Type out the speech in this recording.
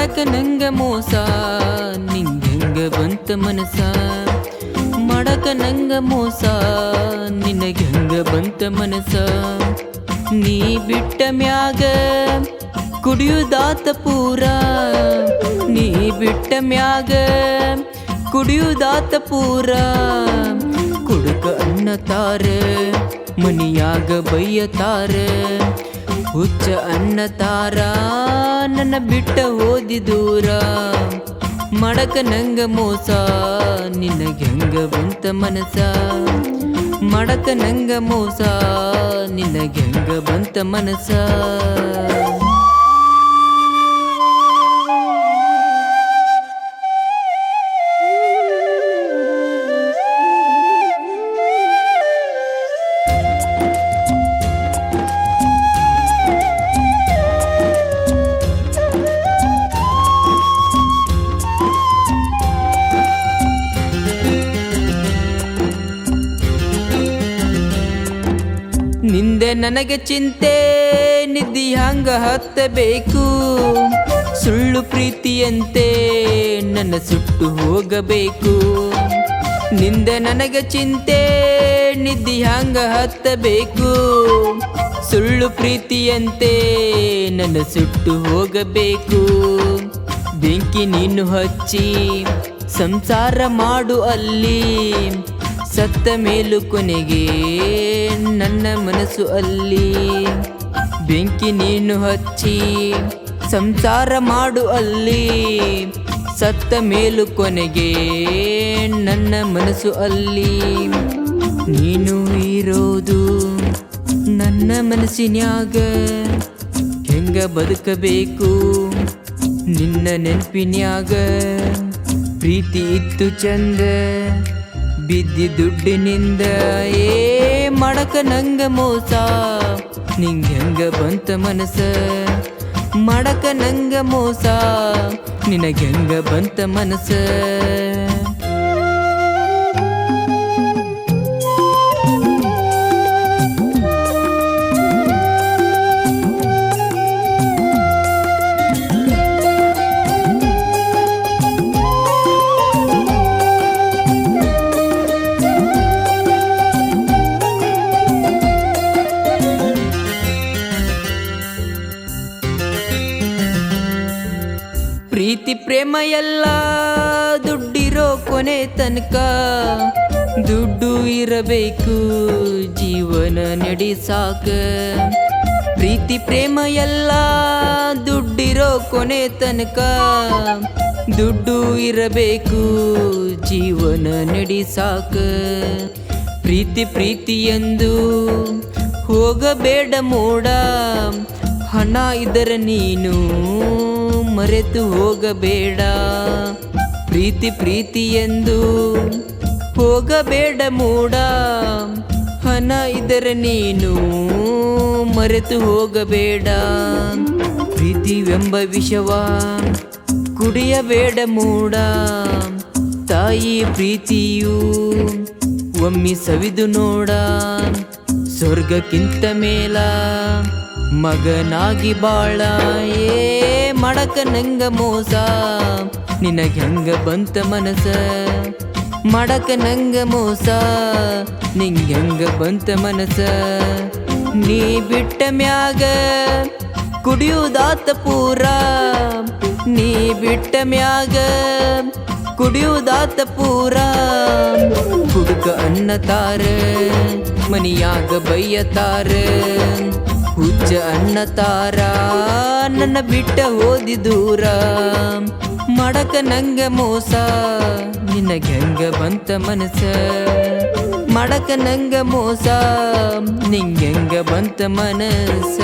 ಮಡಕ ನಂಗ ಮೋಸ ನಿಂಗೆಂಗ ಬಂತ ಮನಸ ಮಡಕ ನಂಗ ಮೋಸ ನಿನಗೆಂಗ ಬಂತ ಮನಸ ನೀ ಬಿಟ್ಟ ಮ್ಯಾಗ ಕುಡಿಯುದಾತ ಪೂರ ನೀ ಬಿಟ್ಟ ಮ್ಯಾಗ ಕುಡಿಯುದಾತ ಪೂರ ಕುಡುಕ ಅನ್ನತಾರ ಮನಿಯಾಗ ಬೈಯತಾರ ಹುಚ್ಚ ಅನ್ನ ತಾರ, ನನ್ನ ಬಿಟ್ಟ ಓದಿ ದೂರ. ಮಡಕ ನಂಗ ಮೋಸ ನಿನಗೆಂಗ ಬಂತ ಮನಸ. ಮಡಕ ನಂಗ ಮೋಸ ನಿನಗೆಂಗ ಬಂತ ಮನಸ. ನನಗೆ ಚಿಂತೆ ನಿದ್ದಿ ಹಂಗ ಹತ್ತಬೇಕು. ಸುಳ್ಳು ಪ್ರೀತಿಯಂತೆ ನನ್ನ ಸುಟ್ಟು ಹೋಗಬೇಕು. ನಿಂದೆ ನನಗೆ ಚಿಂತೆ ನಿದ್ದಿ ಹಂಗ ಹತ್ತಬೇಕು. ಸುಳ್ಳು ಪ್ರೀತಿಯಂತೆ ನನ್ನ ಸುಟ್ಟು ಹೋಗಬೇಕು. ಬೆಂಕಿ ನೀನು ಹಚ್ಚಿ, ಸಂಸಾರ ಮಾಡು ಅಲ್ಲಿ. ಸತ್ತ ಮೇಲು ಕೊನೆಗೆ ನನ್ನ ಮನಸ್ಸು ಅಲ್ಲಿ. ಬೆಂಕಿ ನೀನು ಹಚ್ಚಿ ಸಂಸಾರ ಮಾಡು ಅಲ್ಲಿ. ಸತ್ತ ಮೇಲು ಕೊನೆಗೆ ನನ್ನ ಮನಸ್ಸು ಅಲ್ಲಿ. ನೀನು ಇರೋದು ನನ್ನ ಮನಸ್ಸಿನಾಗ ಹೆಂಗ ಬದುಕಬೇಕು ನಿನ್ನ ನೆನಪಿನ್ಯಾಗ. ಪ್ರೀತಿ ಇತ್ತು ಚಂದ. ಬಿದ್ದಿ ದುಡ್ಡಿನಿಂದ, ಏ ಮಡಕ ನಂಗ ಮೋಸ. ನಿಂಗೆ ಹೆಂಗ ಬಂತ ಮನಸ? ಮಡಕ ನಂಗ ಮೋಸ. ನಿನಗೆ ಹೆಂಗ ಬಂತ ಮನಸ? ಪ್ರೀತಿ ಪ್ರೇಮ ಎಲ್ಲ ದುಡ್ಡಿರೋ ಕೊನೆ ತನಕ ದುಡ್ಡು ಇರಬೇಕು, ಜೀವನ ನಡೆಸಾಕ ಪ್ರೀತಿ ಪ್ರೇಮ ಎಲ್ಲ ದುಡ್ಡಿರೋ ಕೊನೆ ತನಕ ದುಡ್ಡು ಇರಬೇಕು, ಜೀವನ ನಡೆಸಾಕ ಪ್ರೀತಿ ಪ್ರೀತಿ ಎಂದು ಹೋಗಬೇಡ ಮೋಡ ಹಣ ಇದರ ನೀನು ಮರೆತು ಹೋಗಬೇಡ. ಪ್ರೀತಿ ಪ್ರೀತಿ ಎಂದು ಹೋಗಬೇಡ ಮೂಡ. ಹಣ ಇದರ ನೀನು ಮರೆತು ಹೋಗಬೇಡ. ಪ್ರೀತಿವೆಂಬ ವಿಷವ ಕುಡಿಯಬೇಡ ಮೂಡ. ತಾಯಿ ಪ್ರೀತಿಯು ಒಮ್ಮೆ ಸವಿದು ನೋಡ. ಸ್ವರ್ಗಕ್ಕಿಂತ ಮೇಲ ಮಗನಾಗಿ ಬಾಳ ಏ ಮಡಕ ನಂಗ ಮೋಸ ನಿನಗೆ ಹೆಂಗ ಬಂತ ಮನಸ ಮಡಕ ನಂಗ ಮೋಸ ನಿಂಗೆ ಹೆಂಗ ಬಂತ ಮನಸ ನೀ ಬಿಟ್ಟ ಮ್ಯಾಗ ಕುಡಿಯುದಾತ ಪೂರ ನೀ ಬಿಟ್ಟ ಮ್ಯಾಗ ಕುಡಿಯುದಾತ ಪೂರ ಹುಡುಕ ಅನ್ನತಾರ ಮನಿಯಾಗ ಬೈಯತಾರ ಹುಚ್ಚ ಅನ್ನತಾರ ನನ್ನ ಬಿಟ್ಟ ಹೋದಿ ದೂರ. ಮಡಕ ನಂಗ ಮೋಸ, ನಿನಗೆ ಹೆಂಗ ಬಂತ ಮನಸ ಮಡಕ ನಂಗ ಮೋಸ, ನಿಂಗೆ ಹೆಂಗ ಬಂತ ಮನಸ